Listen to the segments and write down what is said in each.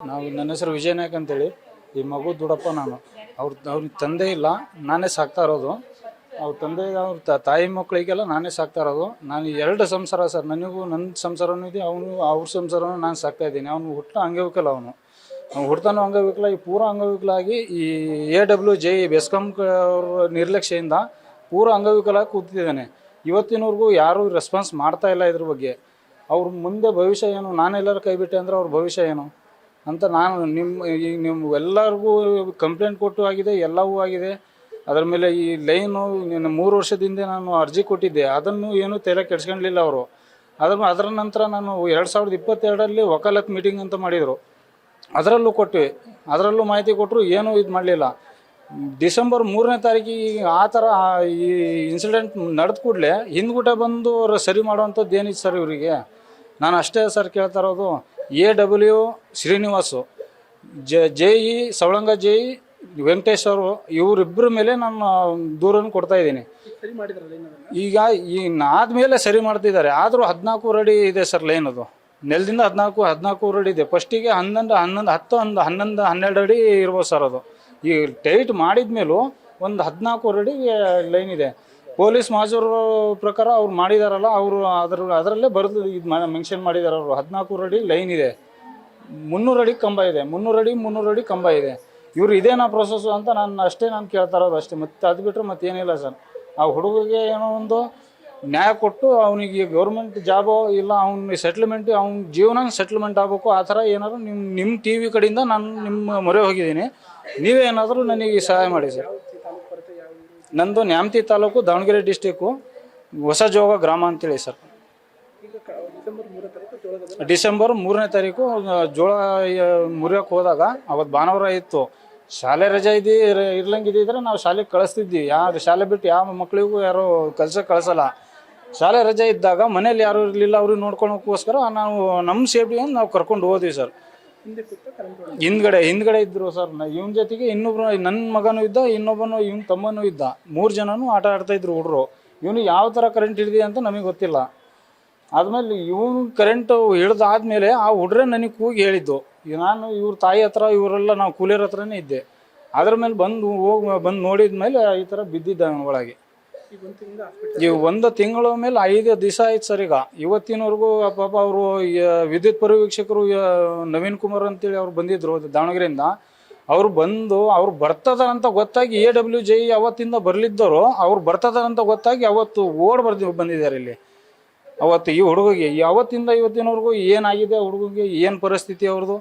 ನಾವು ನನ್ನ ಹೆಸರು ವಿಜಯ ನಾಯಕ್ ಅಂತೇಳಿ. ಈ ಮಗು ದುಡಪ್ಪ ನಾನು. ಅವ್ರ ಅವ್ರ ತಂದೆ ಇಲ್ಲ, ನಾನೇ ಸಾಕ್ತಾ ಇರೋದು. ಅವ್ರ ತಂದೆ, ಅವ್ರ ತಾಯಿ ಮಕ್ಕಳಿಗೆಲ್ಲ ನಾನೇ ಸಾಕ್ತಾ ಇರೋದು. ನಾನು ಎರಡು ಸಂಸಾರ ಸರ್, ನನಗೂ ನನ್ನ ಸಂಸಾರನೂ ಇದೆ, ಅವನು ಅವ್ರ ಸಂಸಾರನೂ ನಾನು ಸಾಕ್ತಾ ಇದ್ದೀನಿ. ಅವನು ಹುಟ್ಟ ಅಂಗವಿಕಲ ಅವನು. ಅವ್ನು ಹುಡ್ತಾನು ಅಂಗವಿಕಲ ಈ ಪೂರ ಅಂಗವಿಕಲ ಆಗಿ ಈ ಎ ಡಬ್ಲ್ಯೂ ಜೆ ಬೆಸ್ಕಾಂ ಅವ್ರ ನಿರ್ಲಕ್ಷ್ಯದಿಂದ ಪೂರ ಅಂಗವಿಕಲ ಕೂತಿದ್ದಾನೆ. ಇವತ್ತಿನವರೆಗೂ ಯಾರೂ ರೆಸ್ಪಾನ್ಸ್ ಮಾಡ್ತಾ ಇಲ್ಲ ಇದ್ರ ಬಗ್ಗೆ. ಅವ್ರ ಮುಂದೆ ಭವಿಷ್ಯ ಏನು? ನಾನೆಲ್ಲರೂ ಕೈ ಬಿಟ್ಟೆ ಅಂದ್ರೆ ಅವ್ರ ಭವಿಷ್ಯ ಏನು? ಅಂತ ನಾನು ನಿಮ್ಮ ಈ ನಿಮ್ಮ ಎಲ್ಲರಿಗೂ ಕಂಪ್ಲೇಂಟ್ ಕೊಟ್ಟು ಆಗಿದೆ, ಎಲ್ಲವೂ ಆಗಿದೆ. ಅದರ ಮೇಲೆ ಈ ಲೈನು ನಿನ್ನ ಮೂರು ವರ್ಷದಿಂದ ನಾನು ಅರ್ಜಿ ಕೊಟ್ಟಿದ್ದೆ. ಅದನ್ನು ಏನೂ ತಲೆ ಕೆಡ್ಸ್ಕೊಳ್ಲಿಲ್ಲ ಅವರು. ಅದ್ರ ಅದರ ನಂತರ ನಾನು ಎರಡು ಸಾವಿರದ ಇಪ್ಪತ್ತೆರಡರಲ್ಲಿ ವಕಾಲತ್ ಮೀಟಿಂಗ್ ಅಂತ ಮಾಡಿದರು. ಅದರಲ್ಲೂ ಕೊಟ್ವಿ. ಅದರಲ್ಲೂ ಮಾಹಿತಿ ಕೊಟ್ಟರು ಏನೂ ಇದು ಮಾಡಲಿಲ್ಲ. ಡಿಸೆಂಬರ್ ಮೂರನೇ ತಾರೀಕಿಗೆ ಆ ಥರ ಈ ಇನ್ಸಿಡೆಂಟ್ ನಡೆದ ಕೂಡಲೇ ಹಿಂದ್ಗೂಟ ಬಂದು ಅವ್ರು ಸರಿ ಮಾಡುವಂಥದ್ದು ಏನಿತ್ತು ಸರ್ ಇವರಿಗೆ? ನಾನು ಅಷ್ಟೇ ಸರ್ ಕೇಳ್ತಾ ಇರೋದು. A W Srinivasu. J J E Savalanga J E Venkatesh ಅವರು ಇವರಿಬ್ಬರ ಮೇಲೆ ನಾನು ದೂರನ್ನು ಕೊಡ್ತಾ ಇದ್ದೀನಿ. ಈಗ ಈ ಆದ್ಮೇಲೆ ಸರಿ ಮಾಡ್ತಿದ್ದಾರೆ. ಆದರೂ ಹದಿನಾಲ್ಕು ಅಡಿ ಇದೆ ಸರ್ ಲೈನ್ ಅದು. ನೆಲದಿಂದ ಹದಿನಾಲ್ಕು ಹದಿನಾಲ್ಕು ಅಡಿ ಇದೆ. ಫಸ್ಟಿಗೆ ಹನ್ನೊಂದು ಹನ್ನೊಂದು ಹತ್ತು ಒಂದು ಹನ್ನೊಂದು ಹನ್ನೆರಡು ಅಡಿ ಇರ್ಬೋದು ಸರ್ ಅದು. ಈ ಟೈಟ್ ಮಾಡಿದ ಮೇಲೂ ಒಂದು ಹದಿನಾಲ್ಕು ಅಡಿ ಲೈನ್ ಇದೆ. ಪೊಲೀಸ್ ಮಾಜರ ಪ್ರಕಾರ ಅವ್ರು ಮಾಡಿದಾರಲ್ಲ, ಅವರು ಅದ್ರ, ಅದರಲ್ಲೇ ಬರೆದು ಇದು ಮೆನ್ಷನ್ ಮಾಡಿದ್ದಾರೆ ಅವರು. ಹದಿನಾಲ್ಕು ಅಡಿ ಲೈನ್ ಇದೆ. ಮುನ್ನೂರು ಅಡಿ ಕಂಬ ಇದೆ. ಮುನ್ನೂರು ಅಡಿ ಮುನ್ನೂರು ಅಡಿ ಕಂಬ ಇದೆ. ಇವ್ರು ಇದೇನಾ ಪ್ರೊಸೆಸ್ಸು ಅಂತ ನಾನು ಅಷ್ಟೇ ನಾನು ಕೇಳ್ತಾ ಇರೋದು ಅಷ್ಟೇ. ಮತ್ತೆ ಅದು ಬಿಟ್ಟರೆ ಮತ್ತೇನಿಲ್ಲ ಸರ್. ಆ ಹುಡುಗಿಗೆ ಏನೋ ಒಂದು ನ್ಯಾಯ ಕೊಟ್ಟು ಅವನಿಗೆ ಗೌರ್ಮೆಂಟ್ ಜಾಬೋ ಇಲ್ಲ, ಅವ್ನ ಸೆಟ್ಲ್ಮೆಂಟ್ ಅವ್ನ ಜೀವನ ಸೆಟ್ಲ್ಮೆಂಟ್ ಆಗಬೇಕು, ಆ ಥರ ಏನಾದರೂ ನಿಮ್ಮ ನಿಮ್ಮ ಟಿ ವಿ ಕಡೆಯಿಂದ ನಾನು ನಿಮ್ಮ ಮೊರೆ ಹೋಗಿದ್ದೀನಿ. ನೀವೇ ಏನಾದರೂ ನನಗೆ ಸಹಾಯ ಮಾಡಿ ಸರ್ ತಾಲೂಕು ಬರುತ್ತೆ ಯಾವ ಊರು? ನಂದು ನ್ಯಾಮತಿ ತಾಲೂಕು ದಾವಣಗೆರೆ ಡಿಸ್ಟಿಕ್ಕು ಹೊಸ ಜೋಗ ಗ್ರಾಮ ಅಂತೇಳಿ ಸರ್. ಡಿಸೆಂಬರ್ ಮೂರನೇ ತಾರೀಕು ಜೋಳ ಮುರಿಯೋಕೆ ಹೋದಾಗ ಅವತ್ತು ಭಾನುವಾರ ಇತ್ತು. ಶಾಲೆ ರಜೆ ಇದ್ದು ಇರ್ಲಂಗಿದ್ದಿದ್ರೆ ನಾವು ಶಾಲೆಗೆ ಕಳಿಸ್ತಿದ್ವಿ. ಯಾರು ಶಾಲೆ ಬಿಟ್ಟು ಯಾವ ಮಕ್ಕಳಿಗೂ ಯಾರು ಕಲ್ಸಕ್ಕೆ ಕಳಿಸಲ್ಲ. ಶಾಲೆ ರಜೆ ಇದ್ದಾಗ ಮನೇಲಿ ಯಾರು ಇರಲಿಲ್ಲ, ಅವ್ರಿಗೆ ನೋಡ್ಕೊಳೋಕ್ಕೋಸ್ಕರ ನಾವು, ನಮ್ಮ ಸೇಫ್ಟಿಯನ್ನು ನಾವು ಕರ್ಕೊಂಡು ಹೋದ್ವಿ ಸರ್. ಹಿಂದ್ಗಡೆ ಹಿಂದ್ಗಡೆ ಇದ್ರು ಸರ್. ಇವನ್ ಜೊತೆಗೆ ಇನ್ನೊಬ್ರು ನನ್ನ ಮಗನೂ ಇದ್ದ, ಇನ್ನೊಬ್ಬನು ಇವನ್ ತಮ್ಮನೂ ಇದ್ದ. ಮೂರು ಜನನು ಆಟ ಆಡ್ತಾ ಇದ್ರು ಹುಡ್ರು. ಇವನು ಯಾವ ಥರ ಕರೆಂಟ್ ಹಿಡಿದಿ ಅಂತ ನಮಗೆ ಗೊತ್ತಿಲ್ಲ. ಆದ್ಮೇಲೆ ಇವನು ಕರೆಂಟ್ ಹಿಡ್ದಾದ್ಮೇಲೆ ಆ ಹುಡ್ರೆ ನನಗೆ ಕೂಗಿ ಹೇಳಿದ್ದು ನಾನು ಇವ್ರ ತಾಯಿ ಹತ್ರ, ಇವರೆಲ್ಲ ನಾವು ಕೂಲಿಯರ್ ಹತ್ರನೇ ಇದ್ದೆ. ಅದ್ರ ಮೇಲೆ ಬಂದು ಹೋಗಿ ಬಂದು ನೋಡಿದ ಮೇಲೆ ಈ ಥರ ಬಿದ್ದಿದ್ದ ಒಳಗೆ. ಈ ಒಂದು ತಿಂಗಳ ಮೇಲೆ ಐದು ದಿವಸ ಆಯ್ತು ಸರ್ ಈಗ. ಇವತ್ತಿನವರೆಗೂ ಪಾಪ ಅವರು ವಿದ್ಯುತ್ ಪರಿವೀಕ್ಷಕರು ನವೀನ್ ಕುಮಾರ್ ಅಂತೇಳಿ ಅವ್ರು ಬಂದಿದ್ರು ದಾವಣಗೆರೆಯಿಂದ. ಅವ್ರು ಬಂದು, ಅವ್ರು ಬರ್ತದಾರ ಅಂತ ಗೊತ್ತಾಗಿ ಎ ಡಬ್ಲ್ಯೂ ಜೈ ಅವತ್ತಿಂದ ಬರ್ಲಿದ್ದವರು, ಅವ್ರು ಬರ್ತದಾರ ಅಂತ ಗೊತ್ತಾಗಿ ಅವತ್ತು ಓಡ್ ಬರ್ದಿ ಬಂದಿದ್ದಾರೆ ಇಲ್ಲಿ. ಅವತ್ತು ಈ ಹುಡುಗಿಗೆ ಯಾವತ್ತಿಂದ ಇವತ್ತಿನವರೆಗೂ ಏನಾಗಿದೆ ಹುಡುಗಿಗೆ, ಏನು ಪರಿಸ್ಥಿತಿ ಅವ್ರದ್ದು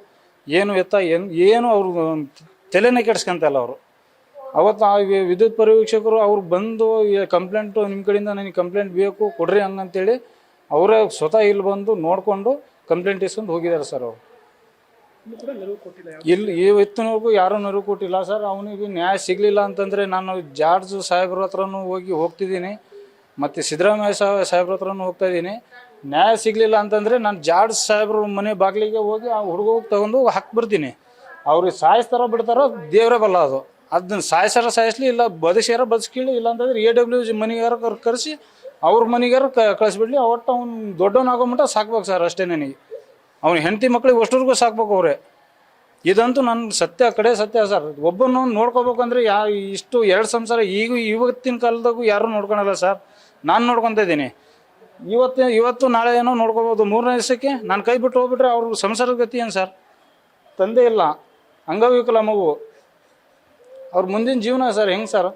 ಏನು ಎತ್ತ, ಏನು ಏನು ಅವ್ರದ್ದು ತಲೆನೇ ಕೆಡ್ಸ್ಕೊಂತಲ್ಲ ಅವರು. ಅವತ್ತು ಆ ವಿದ್ಯುತ್ ಪರಿವೀಕ್ಷಕರು ಅವ್ರು ಬಂದು ಕಂಪ್ಲೇಂಟು ನಿಮ್ಮ ಕಡೆಯಿಂದ ನನಗೆ ಕಂಪ್ಲೇಂಟ್ ಬೇಕು, ಕೊಡ್ರಿ ಹಂಗಂತೇಳಿ ಅವರೇ ಸ್ವತಃ ಇಲ್ಲಿ ಬಂದು ನೋಡಿಕೊಂಡು ಕಂಪ್ಲೇಂಟ್ ಇಸ್ಕೊಂಡು ಹೋಗಿದ್ದಾರೆ ಸರ್ ಅವರು. ಕೊಟ್ಟಿಲ್ಲ ಯಾವ ಇಲ್ಲಿ ಯಾರೂ ನೆರವು ಕೊಟ್ಟಿಲ್ಲ ಸರ್. ಅವನಿಗೆ ನ್ಯಾಯ ಸಿಗಲಿಲ್ಲ ಅಂತಂದರೆ ನಾನು ಜಾರ್ಜ್ ಸಾಹೇಬ್ರ ಹತ್ರನೂ ಹೋಗಿ ಹೋಗ್ತಿದ್ದೀನಿ. ಮತ್ತು ಸಿದ್ದರಾಮಯ್ಯ ಸಾ ಸಾಹೇಬ್ರ ಹತ್ರನೂ ಹೋಗ್ತಾ ಇದ್ದೀನಿ. ನ್ಯಾಯ ಸಿಗಲಿಲ್ಲ ಅಂತಂದರೆ ನಾನು ಜಾರ್ಜ್ ಸಾಹೇಬ್ರ ಮನೆ ಬಾಗಿಲಿಗೆ ಹೋಗಿ ಆ ಹುಡುಗ ಹೋಗಿ ತಗೊಂಡು ಹಾಕ್ಬಿಡ್ತೀನಿ. ಅವ್ರಿಗೆ ಸಾಯಿಸ್ತಾರೋ ಬಿಡ್ತಾರೋ ದೇವರೇ ಬಲ್ಲ ಅದು. ಅದನ್ನ ಸಾಯಿಸಾರ ಸಾಯಿಸ್ಲಿ ಇಲ್ಲ ಬದುಕ್ಸ್ಯಾರ ಬದುಕಿಳಿ ಇಲ್ಲ ಅಂತಂದ್ರೆ ಎ ಡಬ್ಲ್ಯೂ ಜಿ ಮನೆಗಾರ ಕರ್ ಕರೆಸಿ, ಅವ್ರ ಮನೆಗಾರ ಕಳಿಸ್ಬಿಡ್ಲಿ ಅವಟ್ಟು ಅವ್ನು ದೊಡ್ಡವನಾಗೋ ಮಟ್ಟ ಸಾಕ್ಬೇಕು ಸರ್ ಅಷ್ಟೇ ನನಗೆ. ಅವ್ನ ಹೆಂಡತಿ ಮಕ್ಳಿಗೆ ಅಷ್ಟರ್ಗೂ ಸಾಕ್ಬೇಕು ಅವರೇ. ಇದಂತೂ ನನ್ನ ಸತ್ಯ, ಕಡೆ ಸತ್ಯ ಸರ್. ಒಬ್ಬನು ನೋಡ್ಕೋಬೇಕಂದ್ರೆ ಯಾ ಇಷ್ಟು ಎರಡು ಸಂಸಾರ ಈಗ ಇವತ್ತಿನ ಕಾಲದಾಗೂ ಯಾರೂ ನೋಡ್ಕೊಳಲ್ಲ ಸರ್. ನಾನು ನೋಡ್ಕೊತ ಇದ್ದೀನಿ. ಇವತ್ತು ಇವತ್ತು ನಾಳೆ ಏನೋ ನೋಡ್ಕೋಬೋದು, ಮೂರನೇ ದಿವಸಕ್ಕೆ ನಾನು ಕೈ ಬಿಟ್ಟು ಹೋಗ್ಬಿಟ್ರೆ ಅವ್ರ ಸಂಸಾರದ ಗತಿ ಏನು ಸರ್? ತಂದೆ ಇಲ್ಲ. ಅಂಗವಿಕಲ ಮಗು. ಅವ್ರ ಮುಂದಿನ ಜೀವನ ಸರ್ ಹೆಂಗೆ ಸರ್?